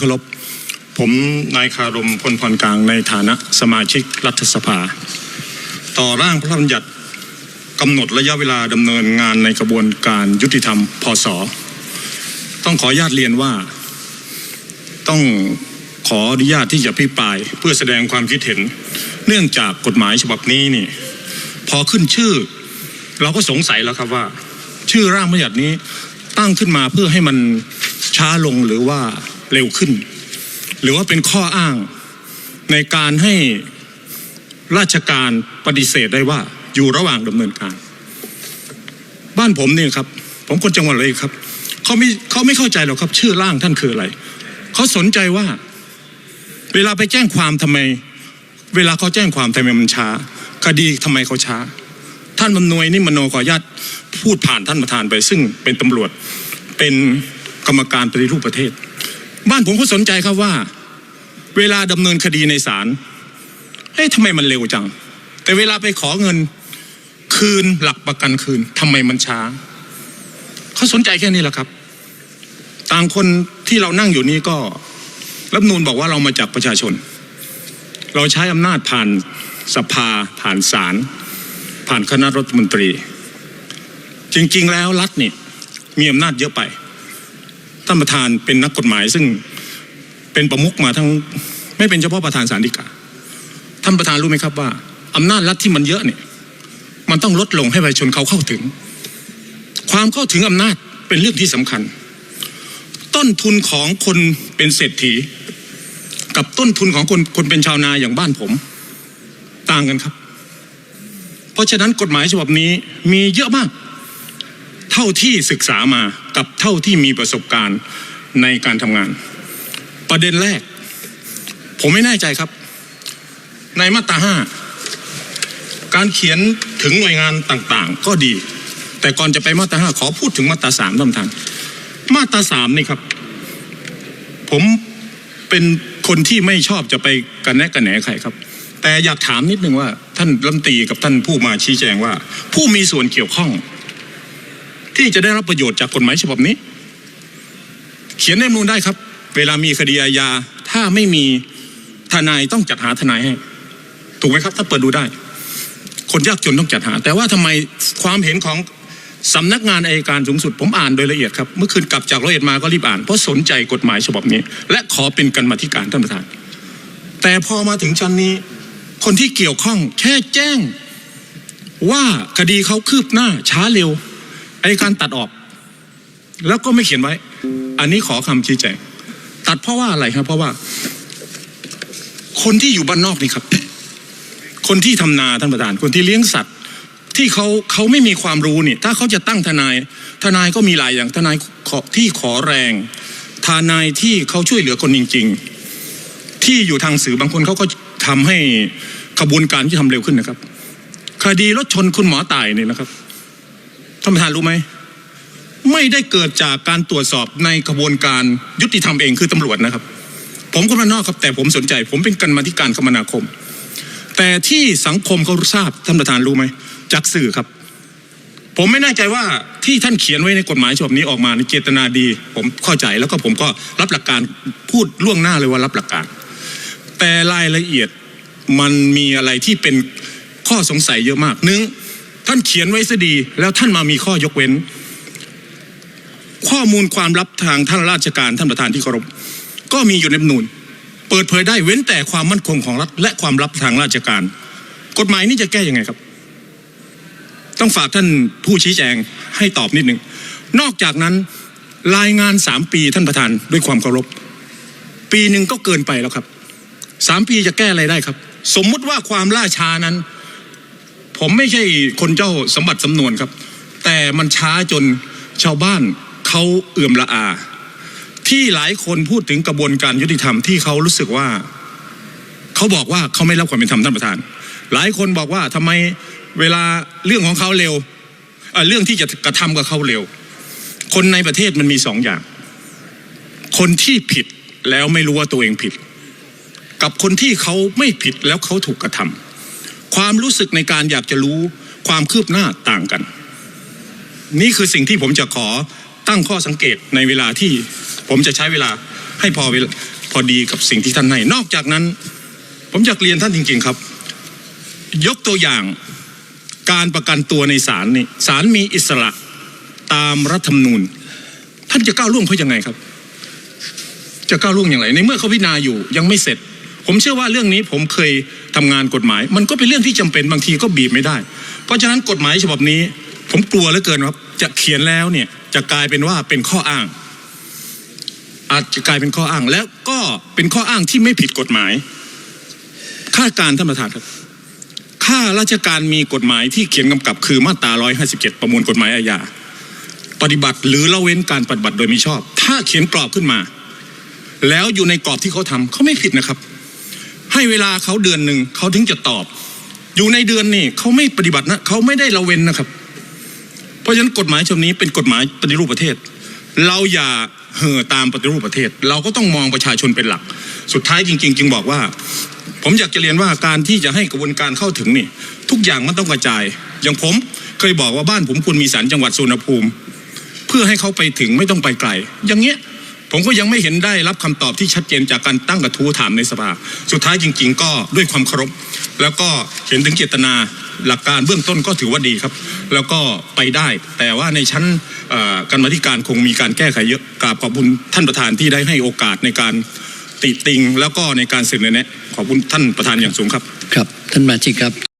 เคารพผมนายคารมพลพรกลางในฐานะสมาชิกรัฐสภา ต่อร่างพระราชบัญญัติกำหนดระยะเวลาดำเนินงานในกระบวนการยุติธรรมพศต้องขออนุญาตเรียนว่า ต้องขออนุญาตที่จะพิปรายเพื่อแสดงความคิดเห็น เนื่องจากกฎหมายฉบับนี้นี่ พอขึ้นชื่อ เราก็สงสัยแล้วครับว่า ชื่อร่างบัญญัตินี้ตั้งขึ้นมาเพื่อให้มันช้าลงหรือว่า เร็วขึ้น หรือว่าเป็นข้ออ้างในการให้ราชการปฏิเสธได้ว่าอยู่ระหว่างดำเนินการ บ้านผมเนี่ยครับ ผมคนจังหวัดเลยครับเขาไม่เขาไม่เข้าใจหรอกครับ ชื่อร่างท่านคืออะไรเขาสนใจว่า เวลาไปแจ้งความทำไม เวลาเขาแจ้งความทำไมมันช้า คดีทำไมเขาช้า ท่านมนวยนี่มโนขออนุญาตพูดผ่านท่านประธานไป ซึ่งเป็นตำรวจเป็นกรรมการปฏิรูปประเทศ บ้านผมก็สนใจครับว่า เวลาดำเนินคดีในศาลเอ๊ะทำไมมันเร็วจัง แต่เวลาไปขอเงินคืนหลักประกันคืนทำไมมันช้าเขาสนใจแค่นี้แหละครับ ต่างคนที่เรานั่งอยู่นี้ก็รัฐมนูนบอกว่าเรามาจากประชาชน เราใช้อำนาจผ่านสภาผ่านศาลผ่านคณะรัฐมนตรี จริง ๆ แล้วรัฐนี่มีอำนาจเยอะไป ท่านประธานเป็นนักกฎหมาย ซึ่งเป็นประมุขมาทั้งไม่เป็นเฉพาะประธานศาลฎีกาท่านประธานรู้ไหมครับว่าอำนาจรัฐที่มันเยอะเนี่ย มันต้องลดลงให้ประชาชนเขาเข้าถึง ความเข้าถึงอำนาจเป็นเรื่องที่สำคัญ ต้นทุนของคนเป็นเศรษฐี กับต้นทุนของคนคนเป็นชาวนาอย่างบ้านผม ต่างกันครับ เพราะฉะนั้นกฎหมายฉบับนี้มีเยอะมาก เท่าที่ศึกษามา กับเท่าที่มีประสบการณ์ในการทำงาน ประเด็นแรก ผมไม่แน่ใจครับ ในมาตราห้าการเขียนถึงหน่วยงานต่างๆ ก็ดี แต่ก่อนจะไปมาตราห้าขอพูดถึงมาตราสามท่านประธานมาตราสามนี่ครับ ผมเป็นคนที่ไม่ชอบจะไปกันแนะกันแหนใครครับ แต่อยากถามนิดนึงว่าท่านรัฐมนตรีกับท่านผู้มาชี้แจงว่า ผู้มีส่วนเกี่ยวข้อง ที่จะได้รับประโยชน์จากกฎหมายฉบับนี้ เขียนในมนูลได้ครับ เวลามีคดีอาญาถ้าไม่มีทนายต้องจัดหาทนายให้ ถูกไหมครับ ถ้าเปิดดูได้ คนยากจนต้องจัดหา แต่ว่าทำไมความเห็นของสำนักงานอายการสูงสุด ผมอ่านโดยละเอียดครับ เมื่อคืนกลับจากร้อยเอ็ดมาก็รีบอ่าน เพราะสนใจกฎหมายฉบับนี้ และขอเป็นกันมาธิการท่านประธาน แต่พอมาถึงชั้นนี้ คนที่เกี่ยวข้องแค่แจ้งว่าคดีเขาคืบหน้าช้าเร็ว อายการตัดออก แล้วก็ไม่เขียนไว้ อันนี้ขอคำชี้แจง ตัดเพราะว่าอะไรครับ เพราะว่า คนที่อยู่บ้านนอกนี่ครับ คนที่ทำนาท่านประธาน คนที่เลี้ยงสัตว์ ที่เขาเขาไม่มีความรู้นี่ ถ้าเขาจะตั้งทนาย ทนายก็มีหลายอย่าง ทนายที่ขอแรง ทนายที่เขาช่วยเหลือคนจริง ๆ ที่อยู่ทางสื่อบางคนเขาก็ทำให้ขบวนการที่ทำเร็วขึ้นนะครับ คดีรถชนคุณหมอตายเนี่ยนะครับ ท่านประธานรู้ไหม ไม่ได้เกิดจากการตรวจสอบในกระบวนการยุติธรรมเองคือตำรวจนะครับ ผมคนบ้านอกครับแต่ผมสนใจ ผมเป็นกรรมาธิการคมนาคม แต่ที่สังคมเขาทราบท่านประธานรู้ไหมจากสื่อครับ ผมไม่แน่ใจว่าที่ท่านเขียนไว้ในกฎหมายฉบับนี้ออกมาในเจตนาดี ผมเข้าใจแล้วก็ผมก็รับหลักการพูดล่วงหน้าเลยว่ารับหลักการ แต่รายละเอียดมันมีอะไรที่เป็นข้อสงสัยเยอะมากหนึ่ง ท่านเขียนไว้ซะดี แล้วท่านมามีข้อยกเว้น ข้อมูลความลับทางท่านราชการท่านประธานที่เคารพก็มีอยู่ในนูญเปิดเผยได้เว้นแต่ความมั่นคงของรัฐ และความลับทางราชการ กฎหมายนี้จะแก้ยังไงครับ ต้องฝากท่านผู้ชี้แจงให้ตอบนิดหนึ่งนอกจากนั้นรายงานสามปีท่านประธานด้วยความเคารพ ปีหนึ่งก็เกินไปแล้วครับสามปีจะแก้อะไรได้ครับ สมมุติว่าความล่าช้านั้น ผมไม่ใช่คนเจ้าสมบัติสำนวนครับ แต่มันช้าจนชาวบ้านเขาเอื่อมละอา ที่หลายคนพูดถึงกระบวนการยุติธรรมที่เขารู้สึกว่าเขาบอกว่าเขาไม่รับความเป็นธรรมท่านประธาน หลายคนบอกว่าทำไมเวลาเรื่องของเขาเร็วเรื่องที่จะกระทำกับเขาเร็ว คนในประเทศมันมีสองอย่าง คนที่ผิดแล้วไม่รู้ว่าตัวเองผิด กับคนที่เขาไม่ผิดแล้วเขาถูกกระทำ ความรู้สึกในการอยากจะรู้ความคืบหน้าต่างกัน นี่คือสิ่งที่ผมจะขอตั้งข้อสังเกตในเวลาที่ผมจะใช้เวลาให้พอพอดีกับสิ่งที่ท่านให้ นอกจากนั้น ผมอยากเรียนท่านจริง ๆครับ ยกตัวอย่างการประกันตัวในศาลนี่ศาลมีอิสระตามรัฐธรรมนูญ ท่านจะก้าวล่วงเขายังไงครับ จะก้าวล่วงอย่างไร ในเมื่อเขาพิจารณาอยู่ยังไม่เสร็จ ผมเชื่อว่าเรื่องนี้ผมเคย ทำงานกฎหมาย มันก็เป็นเรื่องที่จำเป็นบางทีก็บีบไม่ได้ เพราะฉะนั้นกฎหมายฉบับนี้ ผมกลัวเหลือเกินครับจะเขียนแล้วเนี่ยจะกลายเป็นว่าเป็นข้ออ้าง อาจจะกลายเป็นข้ออ้าง แล้วก็เป็นข้ออ้างที่ไม่ผิดกฎหมายข้าการท่านประธานครับข้าราชการมีกฎหมายที่เขียนกำกับคือมาตรา 157 ประมวลกฎหมายอาญาปฏิบัติหรือละเว้นการปฏิบัติโดยมิชอบ ถ้าเขียนกรอบขึ้นมา แล้วอยู่ในกรอบที่เขาทำเขาไม่ผิดนะครับ ให้เวลาเขาเดือนหนึ่งเขาถึงจะตอบ อยู่ในเดือนนี่เขาไม่ปฏิบัตินะเขาไม่ได้ละเว้นนะครับ เพราะฉะนั้นกฎหมายฉบับนี้เป็นกฎหมายปฏิรูปประเทศ เราอย่าเห่อตามปฏิรูปประเทศ เราก็ต้องมองประชาชนเป็นหลัก สุดท้ายจริง ๆ จึงบอกว่า ผมอยากจะเรียนว่าการที่จะให้กระบวนการเข้าถึงนี่ ทุกอย่างมันต้องกระจาย อย่างผมเคยบอกว่าบ้านผมควรมีศาลจังหวัดสุวรรณภูมิ เพื่อให้เขาไปถึงไม่ต้องไปไกล อย่างเงี้ย ผมก็ยังไม่เห็นได้รับคำตอบที่ชัดเจนจากการตั้งกระทู้ถามในสภา สุดท้ายจริง ๆ ก็ด้วยความเคารพแล้วก็เห็นถึงเจตนาหลักการเบื้องต้นก็ถือว่าดีครับ แล้วก็ไปได้ แต่ว่าในชั้นการมาธิการคงมีการแก้ไขเยอะกราบขอบคุณท่านประธานที่ได้ให้โอกาสในการติติง แล้วก็ในการเสนอแนะขอบคุณท่านประธานอย่างสูงครับ ครับ ท่านมาชิกครับ